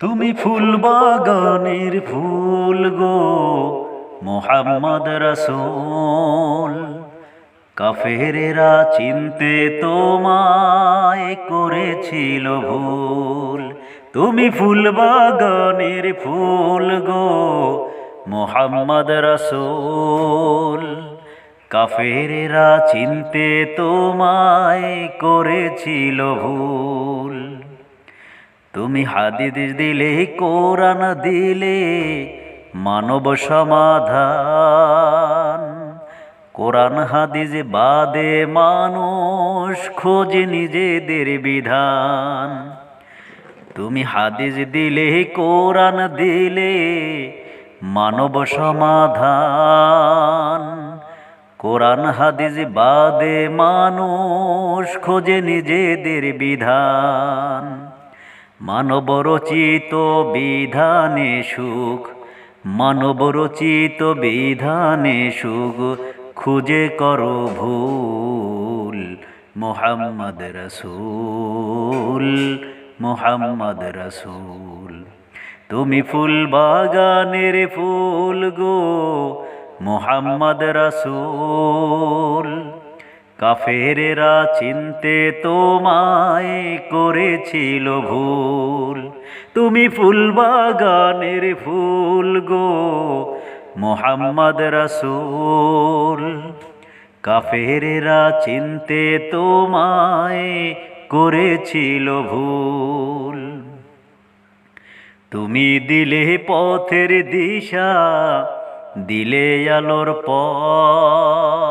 তুমি ফুল বাগানের ফুল গো, মোহাম্মদ রসুল। কাফেরেরা চিনতে তোমায় করেছিল ভুল। তুমি ফুল বাগানের ফুল গো, মোহাম্মদ রসুল। কাফেরেরা চিনতে তোমায় করেছিল ভুল। তুমি হাদিস দিলে, কোরআন দিলে, মানব সমাধান। কোরআন, হাদিস বাদে মানুষ খোঁজে নিজেদের বিধান। তুমি হাদিস দিলে, কোরআন দিলে, মানব সমাধান। কোরআন, হাদিস বাদে মানুষ খোঁজে নিজেদের বিধান। মানব রচিত বিধানে সুখ মানব রচিত বিধানে সুখ, খুঁজে করো ভুল, মোহাম্মদ রসুল মোহাম্মদ রসুল। তুমি ফুল বাগানের ফুল গো, মোহাম্মদ রসুল। কাফেরেরা চিনতে তোমায় করেছিল ভুল। তুমি ফুল বাগানের ফুল গো মোহাম্মদ রসুল। কাফেরেরা চিনতে তোমায় করেছিল ভুল। তুমি দিলে পথের দিশা, দিলে আলোর পথ।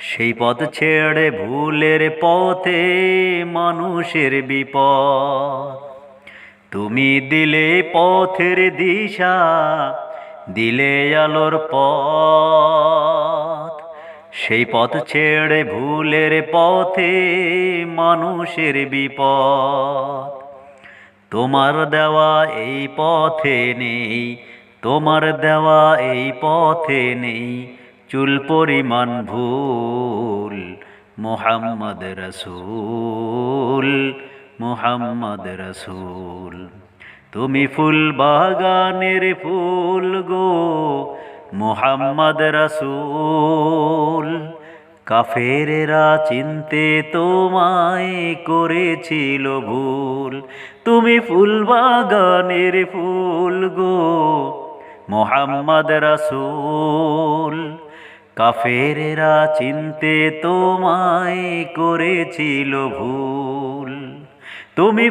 সেই পথ ছেড়ে ভুলের পথে মানুষের বিপদ। তুমি দিলে পথের দিশা, দিলে আলোর পথ। সেই পথ ছেড়ে ভুলের পথে মানুষের বিপদ। তোমার দেওয়া এই পথে নেই, তোমার দেওয়া এই পথে নেই চুল পরিমাণ ভুল, মোহাম্মদ রসুল মোহাম্মদ রসুল। তুমি ফুল বাগানের ফুল গো, মোহাম্মদ রসুল। কাফেরেরা চিনতে তোমায় করেছিল ভুল, তুমি ফুল বাগানের ফুল গো, মোহাম্মদ রসুল। কাফেরেরা চিনতে তোমায় করেছিল ভুল। তুমি